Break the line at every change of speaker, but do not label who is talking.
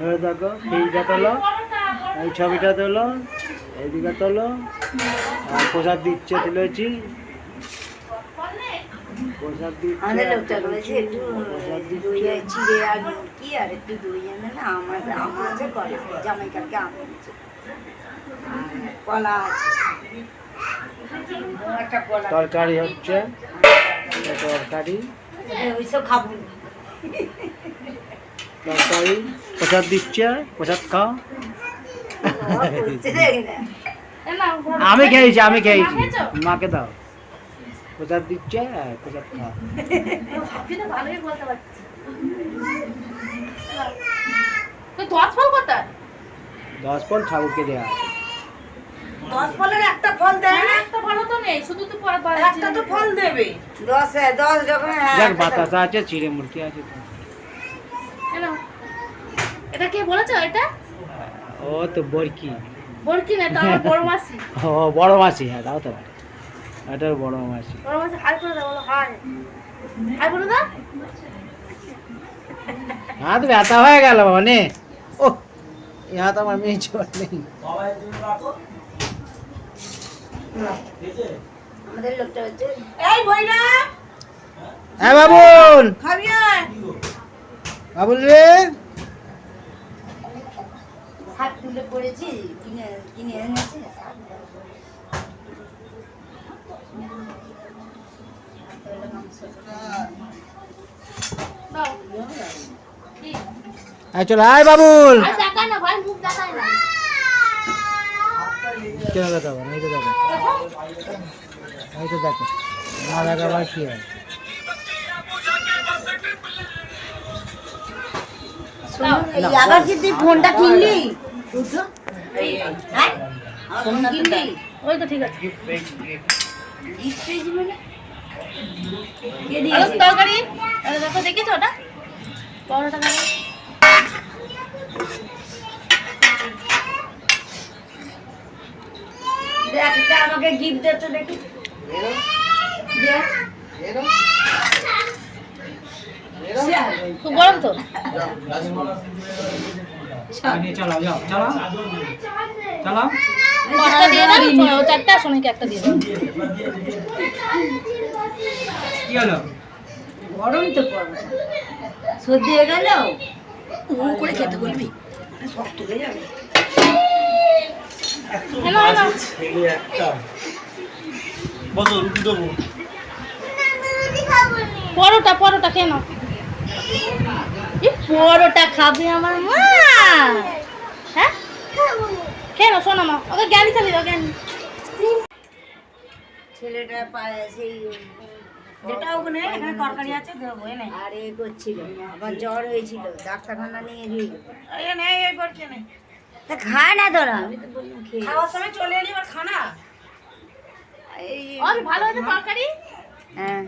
হয়ে দেখো ফ্রিজটা তোলো। এই ছবিটা তোলো এইদিকে তোলো। আর প্রসাদ দিচ্ছে তুলেছি। প্রসাদ দিচ্ছে
আমাদের লোকটা বলেছে একটু
প্রসাদ দিচ্ছে।
আর চিড়ে আর কি আর একটু দই এনে না? আমার আমার আছে কলা জামাই কালকে আম এনেছে। কলা আছে। ও একটা কলা
তরকারি হচ্ছে। তরকারি।
ওইসব খাব।
তরকারি প্রসাদ দিচ্ছে প্রসাদ খাও। আমি খেয়েছি আমি খেয়েছি। মাকে দাও। প্রসাদ দিচ্ছে হ্যাঁ, প্রসাদ খাও
দশ ফল কোথায়?
দশ ফল ঠাকুরকে দেওয়া আছে।
দশ ফলের একটা ফল দেয় না?
একটা ভালো তো নেই শুধু তো পরে
একটা তো ফল দেবে।
দশ দশ হ্যাঁ,
বাতাসা আছে চিড়ে মুরগি আছে।
এটা কে বলেছ এটা?
ও তো বরকি।
বলকি না তো আমার বড় মাসি।
ও বড় মাসি হ্যাঁ দাও তো এটার বড় মাসি।
বড় মাসি হাই করে দাও বলো হাই। হাই বলে দাও।
হাত ব্যথা হয়ে গেল মানে। ও এই হাত আমার মেয়ে ছোট নেই।
আমাদের লোকটা হচ্ছে
এই ভৈরা
হ্যাঁ বাবুল
খাবি
বাবুল রে।
হাত তুলে পড়েছি কিনে কিনে এনেছে।
আয় চল আয় বাবুল। কেন দেখা হবে এই তো দেখো। এই তো দেখো না দেখাবার কি হয়।
আবার কি তুই ফোনটা কিনলি?
ওই তো ঠিক আছে।
মানে?
তরকারি? দেখো দেখেছ ওটা? পরোটা দেখ
এটা আমাকে গিফট দে তো দেখ।
খুব গরম তো?
চালাও যাও চালাও চালাও
একটা দিয়ে দাও ও চারটে একটা দিয়ে দাও।
কি হলো?
গরম তো পড়বে সর্দি হয়ে গেল? উম করে খেতে বলবি। সব তুলে যাবে।
এনো এনো পরোটা পরোটা কেন পরোটা খাবে আমার মা। হ্যাঁ? কেন শোনো মা ওকে জ্ঞানী চালিয়ে দাও জ্ঞানী
ছেলেটা পায়ে সেই
যেটা ওখানে এখানে তরকারি আছে দেবো এনে।
আর এ করছিল। আবার জ্বর হয়েছিল ডাক্তারখানা নিয়ে গিয়ে
নে এই করছে নে।
তা খায় না তোরা। আমি তো বললাম খেয়ে
খাওয়ার সময় চলে এলি এবার খানা
এই
ভালো হয়েছে তরকারি?
হ্যাঁ।